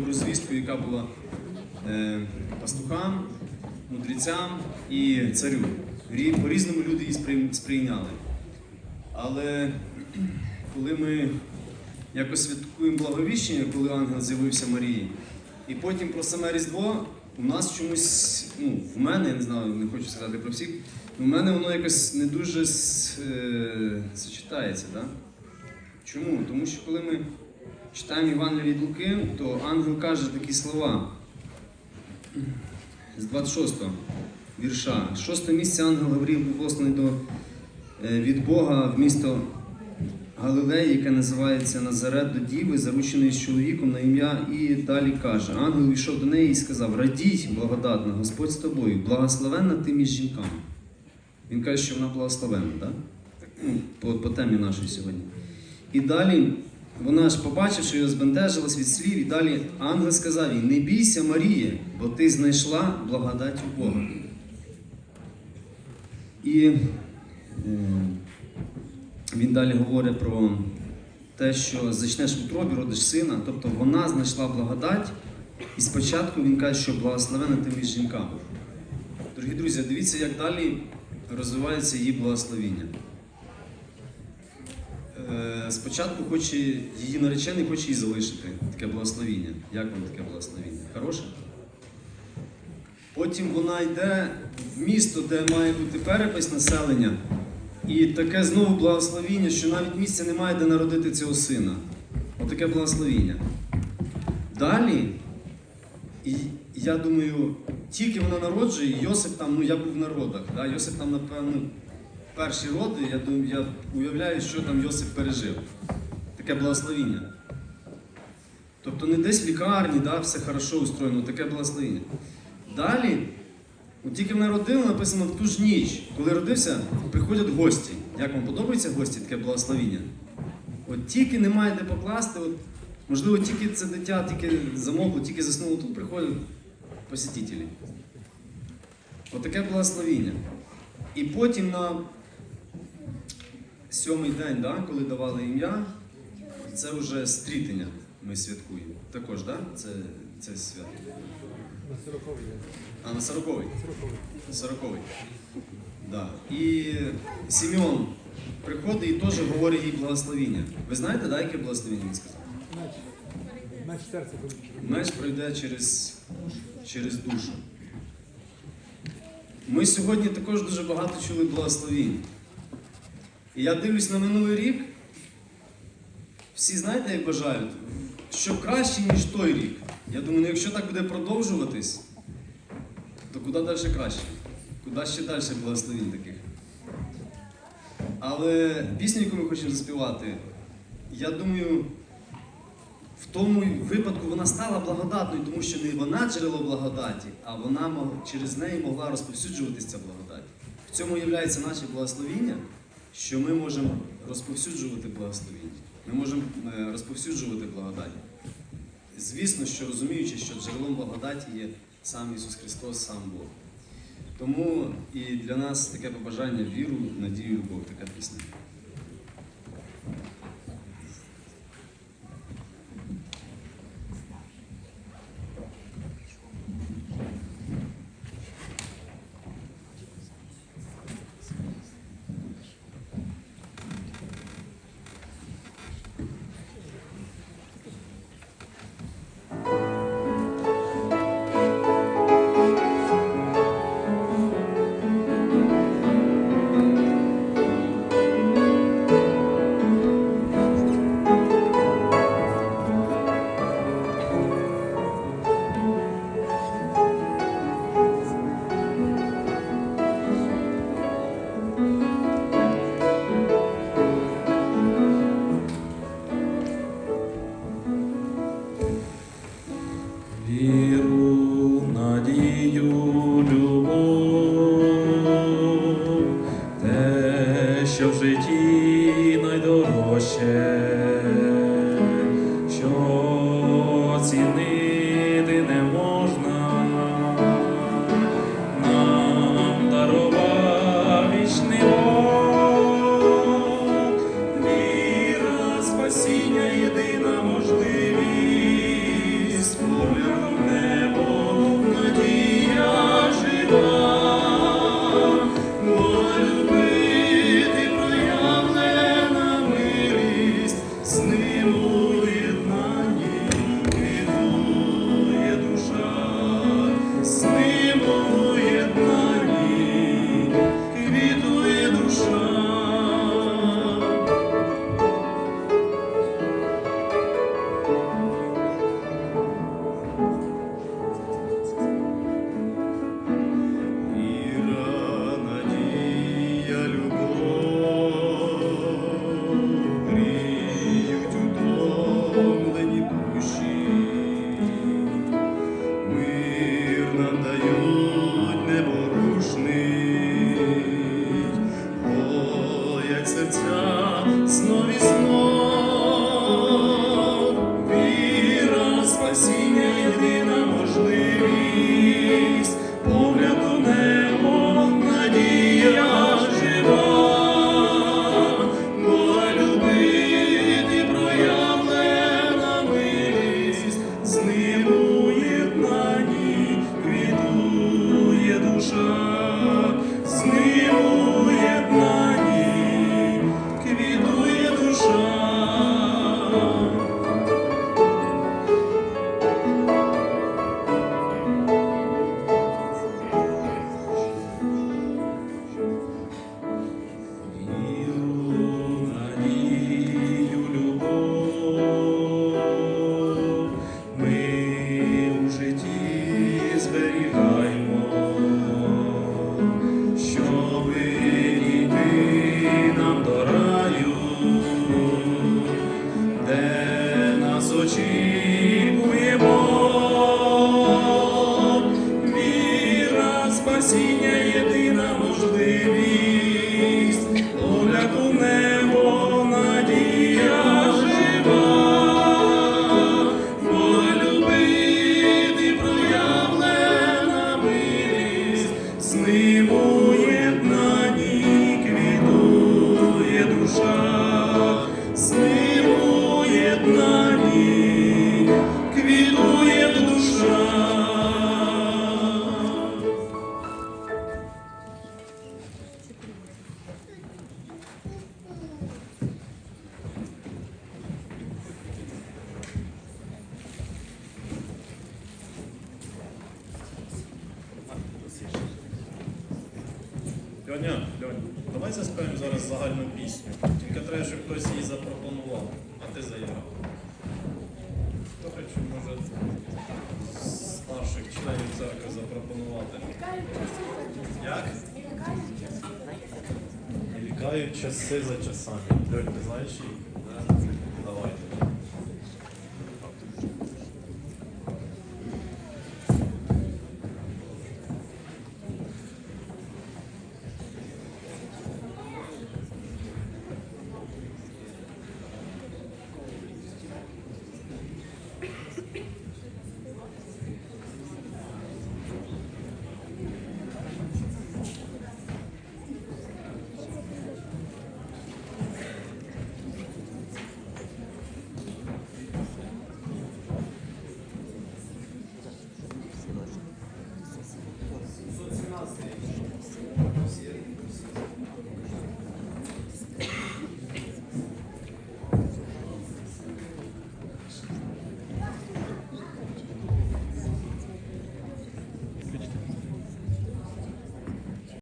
добру звістку, яка була е, пастухам, мудрецям і царю. Рі- По-різному люди її сприйняли. Але коли ми якось святкуємо благовіщення, коли ангел з'явився Марії, і потім про саме Різдво, у нас чомусь, ну, в мене, я не знаю, не хочу сказати про всіх, у мене воно якось не дуже с- е, сочетається. Да? Чому? Тому що коли ми читаємо Євангеліє від Луки, то ангел каже такі слова з 26 вірша. Шосте місце ангел Гавріл був посланий до, е, від Бога в місто Галилеї, яке називається Назарет до Діви, зарученої з чоловіком на ім'я, і далі каже: Ангел увійшов до неї і сказав: Радій, благодатна, Господь з тобою, благословенна ти між жінками. Він каже, що вона благословенна, так? По, по темі нашої сьогодні. І далі вона ж побачив, що його збентежилась від слів, і далі ангел сказав їй: Не бійся, Марія, бо ти знайшла благодать у Бога. І е, він далі говорить про те, що зачнеш в утробі, родиш сина, тобто вона знайшла благодать, і спочатку він каже, що благословена ти між жінками. Дорогі друзі, дивіться, як далі розвивається її благословіння. Спочатку хоче її наречений хоче її залишити таке благословіння. Як вам таке благословіння? Хороше? Потім вона йде в місто, де має бути перепис населення, і таке знову благословіння, що навіть місця немає, де народити цього сина. Отаке благословіння. Далі, і я думаю, тільки вона народжує, Йосип там, ну я був в народах, да? Йосип там, напевно, перші роди, я, думаю, я уявляю, що там Йосип пережив. Таке благословіння. Тобто не десь в лікарні, да, все хорошо устроєно, таке благословіння. Далі, от тільки вона родила, написано в ту ж ніч, коли родився, приходять гості. Як вам подобається гості, таке благословіння? От тільки немає де покласти, от, можливо, тільки це дитя тільки замовкло, тільки заснуло, тут приходять посетителі. От благословіння. І потім на сьомий день, да, коли давали ім'я, це вже стрітення ми святкуємо. Також, да? Це, це свято. На 40 А на сороковий? 40 На сороковий. Да. І Сімеон приходить і теж говорить їй благословіння. Ви знаєте, да, яке благословіння він сказав? Меч. Меч серце. Меч пройде через, через душу. Ми сьогодні також дуже багато чули благословінь. І я дивлюсь на минулий рік. Всі знаєте, як бажають, що краще, ніж той рік. Я думаю, ну якщо так буде продовжуватись, то куди далі краще? Куди ще далі благословінь таких? Але пісню, яку ми хочемо заспівати, я думаю, в тому випадку вона стала благодатною, тому що не вона джерело благодаті, а вона через неї могла розповсюджуватися благодать. В цьому є наше благословіння, що ми можемо розповсюджувати благословіння. Ми можемо е, розповсюджувати благодать. Звісно, що розуміючи, що джерелом благодаті є сам Ісус Христос, сам Бог. Тому і для нас таке побажання віру, надію, любов, така пісня. Надію, давай заспаємо зараз загальну пісню. Тільки треба, щоб хтось її запропонував, а ти заіграв. Хто хоче, може старших членів церкви запропонувати. Як? Лікають часи за часами. Льоль, ти знаєш її? Gracias.